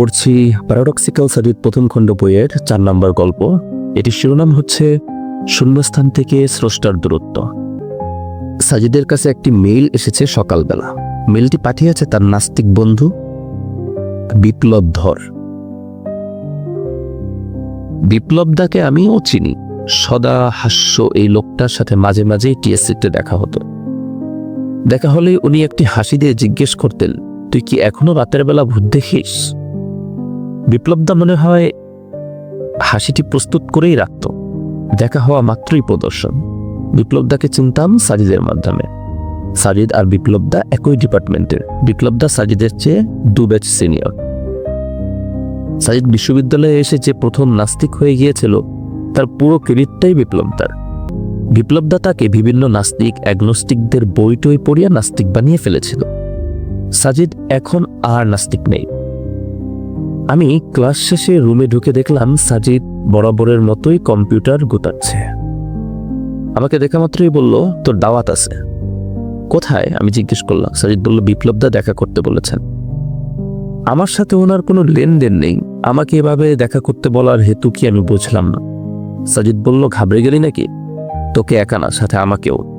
পড়ছি প্যারাডক্সিক্যাল সাজিদ প্রথম খণ্ড বইয়ের চার নম্বর গল্প। এটির শিরোনাম হচ্ছে শূন্যস্থান থেকে স্রষ্টার দূরত্ব। সাজিদের কাছে একটি মেইল এসেছে সকালবেলা। মেইলটি পাঠিয়েছে তার নাস্তিক বন্ধু বিপ্লব ধর। বিপ্লবদাকে আমিও চিনি। সদা হাস্য এই লোকটার সাথে মাঝে মাঝেই টিএসসিতে দেখা হতো। দেখা হলে উনি একটি হাসি দিয়ে জিজ্ঞেস করতেন, তুই কি এখনও রাতের বেলা ভূত দেখিস? বিপ্লবদা মনে হয়, হাসিটি প্রস্তুত করেই রাখত। দেখা হওয়া মাত্রই প্রদর্শন। বিপ্লবদাকে চিনতাম সাজিদের মাধ্যমে। সাজিদ আর বিপ্লবদা একই ডিপার্টমেন্টের। বিপ্লবদা সাজিদের চেয়ে দু ব্যাচ সিনিয়র। সাজিদ বিশ্ববিদ্যালয়ে এসে যে প্রথম নাস্তিক হয়ে গিয়েছিল, তার পুরো ক্রেডিটটাই বিপ্লবদার। বিপ্লবদা তাকে বিভিন্ন নাস্তিক, অ্যাগনোস্টিকদের বই টই পড়িয়া নাস্তিক বানিয়ে ফেলেছিল। সাজিদ এখন আর নাস্তিক নেই। আমি ক্লাস শেষে রুমে ঢুকে দেখলাম সাজিদ বরাবরের মতোই কম্পিউটার গোতাচ্ছে। আমাকে দেখা মাত্রই বলল, তোর দাওয়াত আছে। কোথায়? আমি জিজ্ঞেস করলাম। সাজিদ বলল বিপ্লবদা দেখা করতে বলেছেন। আমার সাথে ওনার কোনো লেনদেন নেই। আমাকে এভাবে দেখা করতে বলার হেতু কি আমি বুঝলাম না? সাজিদ বলল, ঘাবড়ে গেলি নাকি? তোকে একা না, সাথে আমাকেও।